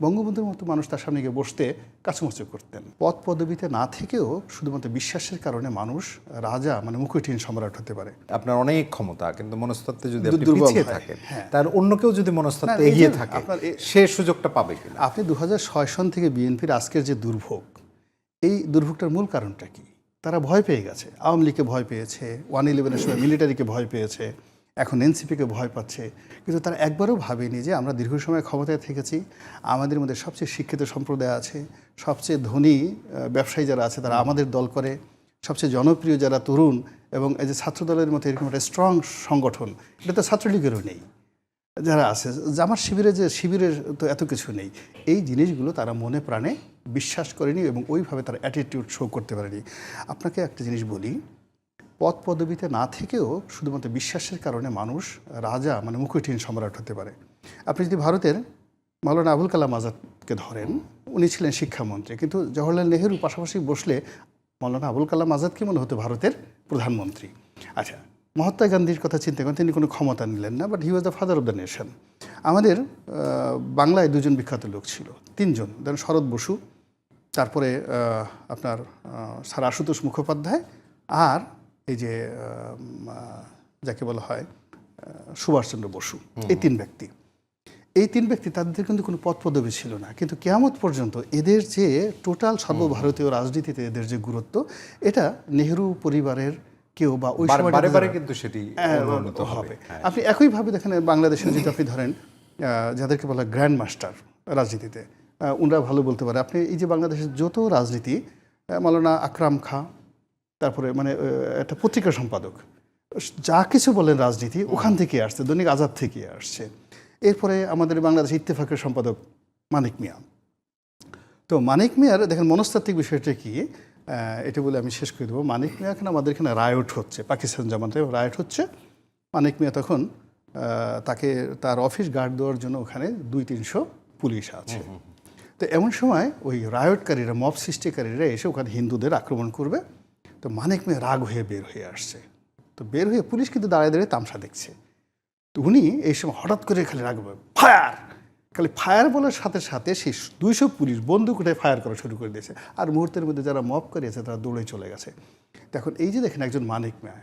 বঙ্গবন্ধুর মতো মানুষ তার সামনে গিয়ে বসতে কাছুমাচু করতেন। পদ পদবিতে না থেকেও শুধুমাত্র বিশ্বাসের কারণে মানুষ রাজা মানে মুকুটহীন সম্রাট হতে পারে। আপনার অনেক ক্ষমতা কিন্তু মনস্তত্ত্বে যদি আপনি পিছিয়ে থাকেন হ্যাঁ। তার অন্য কেউ যদি মনস্তত্ত্বে এগিয়ে থাকে সে সুযোগটা পাবে কিনা? আপনি দু হাজার ছয় সন থেকে বিএনপির আজকের যে দুর্ভোগ এই দুর্ভোগটার মূল কারণটা কি? তারা ভয় পেয়ে গেছে। আওয়ামী লীগকে ভয় পেয়েছে ওয়ান ইলেভেনের সময় মিলিটারিকে ভয় পেয়েছে। এখন এনসিপিকে ভয় পাচ্ছে। কিন্তু তারা একবারও ভাবেনি যে আমরা দীর্ঘ সময় ক্ষমতায় থেকেছি, আমাদের মধ্যে সবচেয়ে শিক্ষিত সম্প্রদায় আছে, সবচেয়ে ধনী ব্যবসায়ী যারা আছে তারা আমাদের দল করে, সবচেয়ে জনপ্রিয় যারা তরুণ এবং এই যে ছাত্রদলের মতো এরকম একটা স্ট্রং সংগঠন, এটা তো ছাত্রলীগেরও নেই। যারা আছে জামার শিবিরে যে শিবিরের তো এত কিছু নেই। এই জিনিসগুলো তারা মনে প্রাণে বিশ্বাস করেনি এবং ওইভাবে তার অ্যাটিটিউড শো করতে পারেনি। আপনাকে একটা জিনিস বলি পদ পদবিতে না থেকেও শুধুমাত্র বিশ্বাসের কারণে মানুষ রাজা মানে মুকুটহীন সম্রাট হতে পারে। আপনি যদি ভারতের মাওলানা আবুল কালাম আজাদকে ধরেন, উনি ছিলেন শিক্ষামন্ত্রী। কিন্তু জওহরলাল নেহেরু পাশাপাশি বসলে মাওলানা আবুল কালাম আজাদ কি মনে হতো ভারতের প্রধানমন্ত্রী? আচ্ছা মহাত্মা গান্ধীর কথা চিন্তা করেন, তিনি কোনো ক্ষমতা নিলেন না but he was the father of the nation আমাদের বাংলায় দুজন বিখ্যাত লোক ছিল, তিনজন। ধরেন শরৎ বসু, তারপরে আপনার স্যার আশুতোষ মুখোপাধ্যায় আর এই যে যাকে বলা হয় সুভাষচন্দ্র বসু এই তিন ব্যক্তি। এই তিন ব্যক্তি তাদের কিন্তু কোনো পদ পদবি ছিল না। কিন্তু কেয়ামত পর্যন্ত এদের যে টোটাল সর্বভারতীয় রাজনীতিতে এদের যে গুরুত্ব এটা নেহেরু পরিবারের কেউ বা ওই যারা- কিন্তু সেটি হ্যাঁ, হবে। হবে। আপনি একইভাবে দেখেন বাংলাদেশে যদি আপনি ধরেন যাদেরকে বলা গ্র্যান্ড মাস্টার রাজনীতিতে উনরা ভালো বলতে পারে। আপনি এই যে বাংলাদেশের যত রাজনীতি আহ, মাওলানা আকরাম খা তারপরে মানে একটা পত্রিকা সম্পাদক। যা কিছু বলেন রাজনীতি ওখান থেকে আসছে দৈনিক আজাদ থেকে আসছে। এরপরে আমাদের বাংলাদেশ ইত্তেফাকের সম্পাদক মানিক মিয়া। তো মানিক মিয়ার দেখেন মনস্তাত্ত্বিক বিষয়টা কি? এটা বলে আমি শেষ করে দেবো। মানিক মিয়া এখানে আমাদের এখানে রায়ট হচ্ছে পাকিস্তান জামাতে রায়ট হচ্ছে। মানিক মিয়া তখন তাকে তার অফিস গার্ড দেওয়ার জন্য ওখানে দুই তিনশো পুলিশ আছে। তো এমন সময় ওই রায়টকারীরা মব সৃষ্টিকারীরা এসে ওখানে হিন্দুদের আক্রমণ করবে। তো মানিক মিয়া রাগ হয়ে বের হয়ে আসছে। তো বের হয়ে পুলিশ কিন্তু দাঁড়িয়ে দাঁড়িয়ে তামসা দেখছে। তো উনি এই সময় হঠাৎ করে খালি রাখবে ফায়ার! খালি ফায়ার বলার সাথে সাথে সেই দুইশো পুলিশ বন্দুক উঠে ফায়ার করা শুরু করে দিয়েছে। আর মুহূর্তের মধ্যে যারা মপ করিয়েছে তারা দৌড়ে চলে গেছে। দেখুন এই যে দেখেন একজন মানিক মেয়,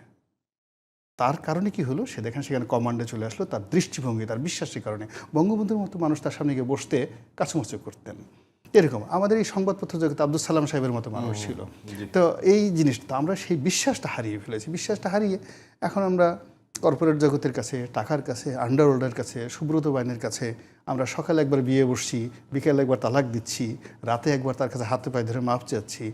তার কারণে কি হলো? সে দেখেন সেখানে কমান্ডে চলে আসলো, তার দৃষ্টিভঙ্গি, তার বিশ্বাসের কারণে। বঙ্গবন্ধুর মতো মানুষ তার সামনে গিয়ে বসতে কাছুমাচু করতেন। এরকম। আমাদের এই সংবাদপত্র জগতে আব্দুল সালাম সাহেবের মতো মানুষ ছিল। তো এই জিনিসটা আমরা সেই বিশ্বাসটা হারিয়ে ফেলেছি। বিশ্বাসটা হারিয়ে এখন আমরা কর্পোরেট জগতের কাছে টাকার কাছে আন্ডারওয়ার্ল্ডের কাছে সুব্রত বাহিনীর কাছে আমরা সকালে একবার বিয়ে বসছি বিকেলে একবার তালাক দিচ্ছি রাতে একবার তার কাছে হাতে পায়ে ধরে মাপ চাচ্ছি।